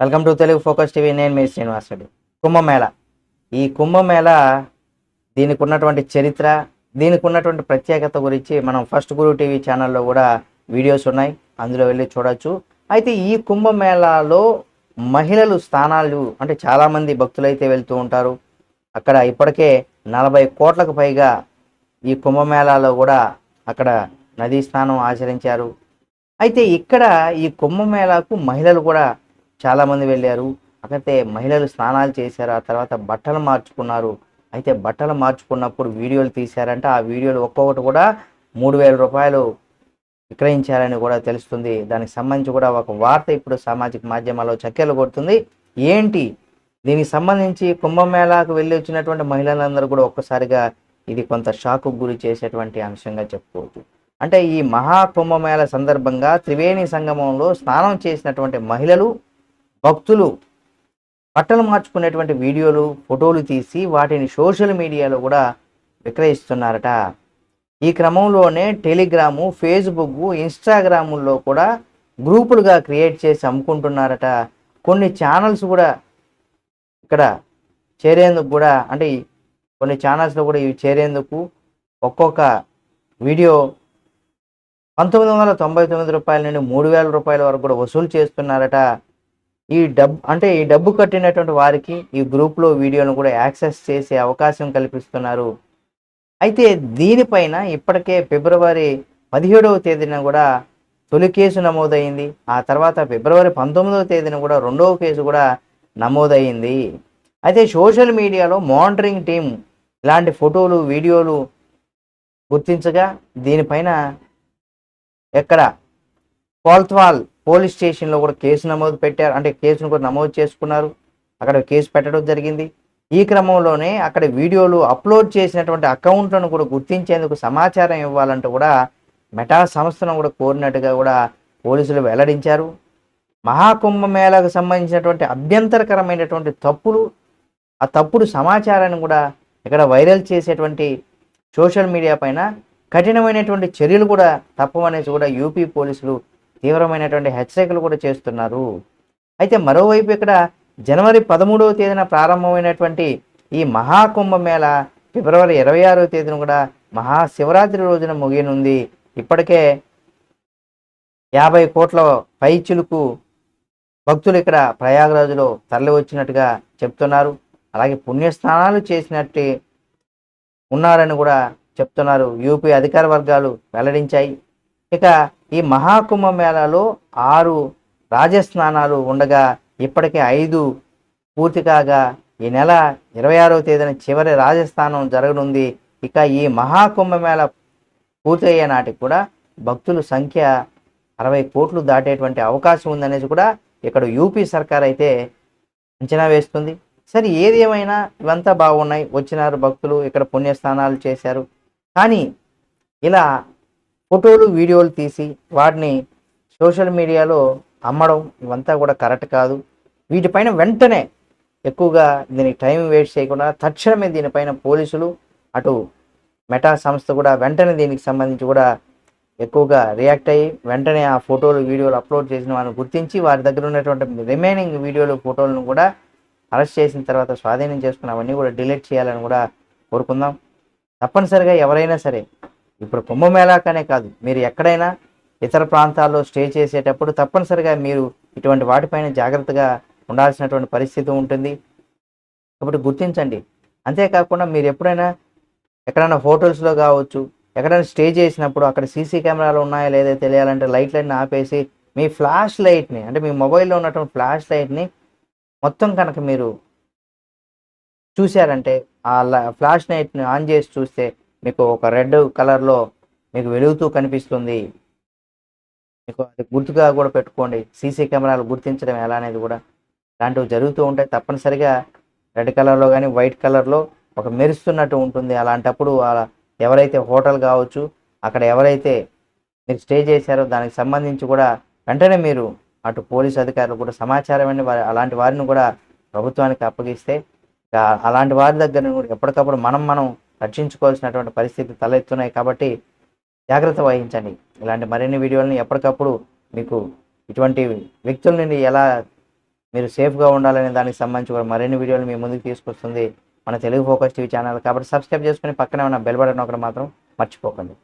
Welcome to Telugu Focus TV. నేను మీ శ్రీనివాస్ రెడ్డి కుంభమేళ. ఈ కుంభమేళ దీనికి ఉన్నటువంటి చరిత్ర దీనికి ఉన్నటువంటి ప్రత్యేకత గురించి మనం ఫస్ట్ గురు టీవీ ఛానల్లో కూడా వీడియోస్ ఉన్నాయి. అందులో వెళ్ళి చూడొచ్చు. అయితే ఈ కుంభమేళాలో మహిళలు స్థానాలు అంటే చాలామంది భక్తులైతే వెళ్తూ ఉంటారు. అక్కడ ఇప్పటికే నలభై కోట్లకు పైగా ఈ కుంభమేళాలో కూడా అక్కడ నదీ స్నానం ఆచరించారు. అయితే ఇక్కడ ఈ కుంభమేళాకు మహిళలు కూడా చాలామంది వెళ్ళారు. అయితే మహిళలు స్నానాలు చేశారు. ఆ తర్వాత బట్టలు మార్చుకున్నారు. అయితే బట్టలు మార్చుకున్నప్పుడు వీడియోలు తీశారంటే. ఆ వీడియోలు ఒక్కొక్కటి కూడా మూడు వేల రూపాయలు విక్రయించారని కూడా తెలుస్తుంది. దానికి సంబంధించి కూడా ఒక వార్త ఇప్పుడు సామాజిక మాధ్యమాల్లో చక్కెలు కొడుతుంది. ఏంటి? దీనికి సంబంధించి కుంభమేళాకు వెళ్ళి వచ్చినటువంటి మహిళలందరూ కూడా ఒక్కసారిగా ఇది కొంత షాకు గురి చేసేటువంటి అంశంగా చెప్పుకోవచ్చు. అంటే ఈ మహా కుంభమేళ సందర్భంగా త్రివేణి సంగమంలో స్నానం చేసినటువంటి మహిళలు భక్తులు బట్టలు మార్చుకునేటువంటి వీడియోలు ఫోటోలు తీసి వాటిని సోషల్ మీడియాలో కూడా విక్రయిస్తున్నారట. ఈ క్రమంలోనే టెలిగ్రాము ఫేస్బుక్ ఇన్స్టాగ్రాముల్లో కూడా గ్రూపులుగా క్రియేట్ చేసి అమ్ముకుంటున్నారట. కొన్ని ఛానల్స్ కూడా ఇక్కడ చేరేందుకు కూడా అంటే కొన్ని ఛానల్స్లో కూడా ఇవి చేరేందుకు ఒక్కొక్క వీడియో పంతొమ్మిది వందల తొంభై తొమ్మిది రూపాయల నుండి మూడు వేల రూపాయల వరకు కూడా వసూలు చేస్తున్నారట. ఈ డబ్బు అంటే ఈ డబ్బు కట్టినటువంటి వారికి ఈ గ్రూప్లో వీడియోను కూడా యాక్సెస్ చేసే అవకాశం కల్పిస్తున్నారు. అయితే దీనిపైన ఇప్పటికే ఫిబ్రవరి పదిహేడవ తేదీన కూడా తొలి కేసు నమోదైంది. ఆ తర్వాత ఫిబ్రవరి పంతొమ్మిదవ తేదీన కూడా రెండవ కేసు కూడా నమోదైంది. అయితే సోషల్ మీడియాలో మానిటరింగ్ టీం ఇలాంటి ఫోటోలు వీడియోలు గుర్తించగా దీనిపైన ఎక్కడ కోల్త్వాల్ పోలీస్ స్టేషన్లో కూడా కేసు నమోదు పెట్టారు. అంటే కేసును కూడా నమోదు చేసుకున్నారు. అక్కడ కేసు పెట్టడం జరిగింది. ఈ క్రమంలోనే అక్కడ వీడియోలు అప్లోడ్ చేసినటువంటి అకౌంట్లను కూడా గుర్తించేందుకు సమాచారం ఇవ్వాలంటూ కూడా మెటా సంస్థను కూడా కోరినట్టుగా కూడా పోలీసులు వెల్లడించారు. మహాకుంభమేళకు సంబంధించినటువంటి అభ్యంతరకరమైనటువంటి తప్పులు ఆ తప్పుడు సమాచారాన్ని కూడా ఇక్కడ వైరల్ చేసేటువంటి సోషల్ మీడియా పైన కఠినమైనటువంటి చర్యలు కూడా తప్పవనేసి కూడా యూపీ పోలీసులు తీవ్రమైనటువంటి హెచ్చరికలు కూడా చేస్తున్నారు. అయితే మరోవైపు ఇక్కడ జనవరి పదమూడవ తేదీన ప్రారంభమైనటువంటి ఈ మహాకుంభమేళ ఫిబ్రవరి ఇరవై ఆరవ తేదీన కూడా మహాశివరాత్రి రోజున ముగియనుంది. ఇప్పటికే యాభై కోట్ల పైచులకు భక్తులు ఇక్కడ ప్రయాగరాజులో తరలి వచ్చినట్టుగా చెప్తున్నారు. అలాగే పుణ్యస్నానాలు చేసినట్టు ఉన్నారని కూడా చెప్తున్నారు. యూపీ అధికార వర్గాలు వెల్లడించాయి. ఇక ఈ మహాకుంభమేళాలో ఆరు రాజస్నానాలు ఉండగా ఇప్పటికే ఐదు పూర్తి కాగా ఈ నెల ఇరవై ఆరవ తేదీన చివరి రాజస్థానం జరగనుంది. ఇక ఈ మహాకుంభమేళ పూర్తయ్యే నాటికి కూడా భక్తుల సంఖ్య అరవై కోట్లు దాటేటువంటి అవకాశం ఉందనేసి కూడా ఇక్కడ యూపీ సర్కార్ అయితే అంచనా వేస్తుంది. సరే ఏది ఏమైనా ఇవంతా బాగున్నాయి. వచ్చినారు భక్తులు ఇక్కడ పుణ్యస్నానాలు చేశారు. కానీ ఇలా ఫోటోలు వీడియోలు తీసి వాటిని సోషల్ మీడియాలో అమ్మడం ఇవంతా కూడా కరెక్ట్ కాదు. వీటిపైన వెంటనే ఎక్కువగా దీనికి టైం వేస్ట్ చేయకుండా తక్షణమే దీనిపైన పోలీసులు అటు మెటా సంస్థ కూడా వెంటనే దీనికి సంబంధించి కూడా ఎక్కువగా రియాక్ట్ అయ్యి వెంటనే ఆ ఫోటోలు వీడియోలు అప్లోడ్ చేసిన వారిని గుర్తించి వారి దగ్గర ఉన్నటువంటి రిమైనింగ్ వీడియోలు ఫోటోలను కూడా అరెస్ట్ చేసిన తర్వాత స్వాధీనం చేసుకుని అవన్నీ కూడా డిలీట్ చేయాలని కూడా కోరుకుందాం. తప్పనిసరిగా ఎవరైనా సరే ఇప్పుడు కుంభమేళాకనే కాదు మీరు ఎక్కడైనా ఇతర ప్రాంతాల్లో స్టే చేసేటప్పుడు తప్పనిసరిగా మీరు ఇటువంటి వాటిపైన జాగ్రత్తగా ఉండాల్సినటువంటి పరిస్థితి ఉంటుంది. కాబట్టి గుర్తించండి. అంతేకాకుండా మీరు ఎప్పుడైనా ఎక్కడైనా హోటల్స్లో కావచ్చు ఎక్కడైనా స్టే చేసినప్పుడు అక్కడ సీసీ కెమెరాలు ఉన్నాయా లేదా తెలియాలంటే లైట్లన్నీ ఆపేసి మీ ఫ్లాష్ లైట్ని అంటే మీ మొబైల్లో ఉన్నటువంటి ఫ్లాష్ లైట్ని మొత్తం కనుక మీరు చూశారంటే ఆ ఫ్లాష్ లైట్ని ఆన్ చేసి చూస్తే మీకు ఒక రెడ్ కలర్లో మీకు వెలుగుతూ కనిపిస్తుంది. మీకు అది గుర్తుగా కూడా పెట్టుకోండి. సీసీ కెమెరాలు గుర్తించడం ఎలా అనేది కూడా ఇలాంటివి జరుగుతూ ఉంటాయి. తప్పనిసరిగా రెడ్ కలర్లో కానీ వైట్ కలర్లో ఒక మెరుస్తున్నట్టు ఉంటుంది. అలాంటప్పుడు ఎవరైతే హోటల్ కావచ్చు అక్కడ ఎవరైతే మీరు స్టే చేశారో దానికి సంబంధించి కూడా వెంటనే మీరు అటు పోలీస్ అధికారులు కూడా సమాచారం అండి వారి అలాంటి వారిని కూడా ప్రభుత్వానికి అప్పగిస్తే అలాంటి వారి దగ్గర కూడా ఎప్పటికప్పుడు మనం మనం రక్షించుకోవాల్సినటువంటి పరిస్థితి తలెత్తున్నాయి కాబట్టి జాగ్రత్త వహించండి. ఇలాంటి మరిన్ని వీడియోలని ఎప్పటికప్పుడు మీకు ఇటువంటి వ్యక్తుల నుండి ఎలా మీరు సేఫ్గా ఉండాలనే దానికి సంబంధించి కూడా మరిన్ని వీడియోలు మీ ముందుకు తీసుకొస్తుంది మన తెలుగు ఫోకస్ టీవీ ఛానల్. కాబట్టి సబ్స్క్రైబ్ చేసుకుని పక్కనే ఉన్న బెల్ బటన్ ఒకటి మాత్రం మర్చిపోకండి.